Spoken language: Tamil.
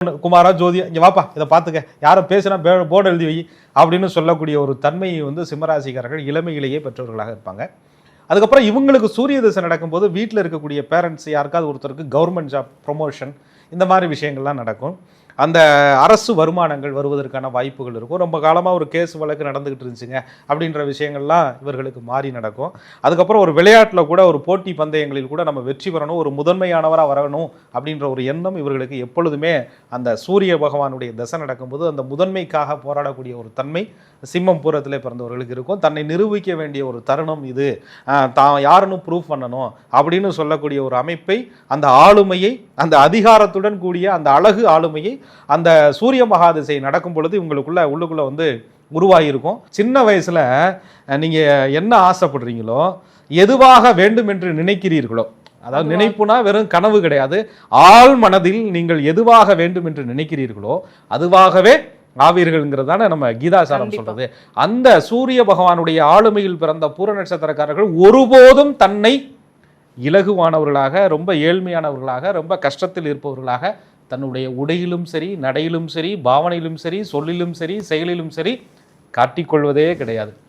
குமாரா ஜோதி இங்கே வாப்பா இதை பார்த்துக்க. யாரை பேசினா போர்டு எழுதி வை அப்படின்னு சொல்லக்கூடிய ஒரு தன்மையை வந்து சிம்மராசிக்காரர்கள் இளமையிலேயே பெற்றவர்களாக இருப்பாங்க. அதுக்கப்புறம் இவங்களுக்கு சூரிய திசை நடக்கும்போது வீட்டில் இருக்கக்கூடிய பேரண்ட்ஸ் யாருக்காவது ஒருத்தருக்கு கவர்மெண்ட் ஜாப் ப்ரொமோஷன் இந்த மாதிரி விஷயங்கள்லாம் நடக்கும். அந்த அரசு வருமானங்கள் வருவதற்கான வாய்ப்புகள் இருக்கும். ரொம்ப காலமாக ஒரு கேஸ் வழக்கு நடந்துக்கிட்டு இருந்துச்சுங்க. அப்படின்ற விஷயங்கள்லாம் இவர்களுக்கு மாறி நடக்கும். அதுக்கப்புறம் ஒரு விளையாட்டில் கூட ஒரு போட்டி பந்தயங்களில் கூட நம்ம வெற்றி பெறணும் ஒரு முதன்மையானவராக வரணும் அப்படின்ற ஒரு எண்ணம் இவர்களுக்கு எப்பொழுதுமே அந்த சூரிய பகவானுடைய தசை நடக்கும்போது அந்த முதன்மைக்காக போராடக்கூடிய ஒரு தன்மை சிம்மம் பூரத்தில் பிறந்தவர்களுக்கு இருக்கும். தன்னை நிரூபிக்க வேண்டிய ஒரு தருணம் இது. தான் யாருன்னு ப்ரூவ் பண்ணணும் அப்படின்னு சொல்லக்கூடிய ஒரு அமைப்பை அந்த ஆளுமையை அந்த அதிகாரத்துடன் கூடிய அந்த அழகு ஆளுமையை அந்த சூரிய மகாதிசை நடக்கும் பொழுது இவங்களுக்குள்ள உள்ளுக்குள்ள வந்து உருவாகியிருக்கும். சின்ன வயசுல அஹ், நீங்க என்ன ஆசைப்படுறீங்களோ எதுவாக வேண்டும் என்று நினைக்கிறீர்களோ அதாவது நினைப்புனா வெறும் கனவு கிடையாது ஆழ் மனதில் நீங்கள் எதுவாக வேண்டும் என்று நினைக்கிறீர்களோ அதுவாகவே ஆவீர்கள்ங்கிறதான நம்ம கீதாசாரம். சொல்றது. அந்த சூரிய பகவானுடைய ஆளுமையில் பிறந்த பூர நட்சத்திரக்காரர்கள் ஒருபோதும் தன்னை இலகுவானவர்களாக ரொம்ப ஏழ்மையானவர்களாக ரொம்ப கஷ்டத்தில் இருப்பவர்களாக தன்னுடைய உடையிலும் சரி நடையிலும் சரி பாவனையிலும் சரி சொல்லிலும் சரி செயலிலும் சரி காட்டிக்கொள்வதே கிடையாது.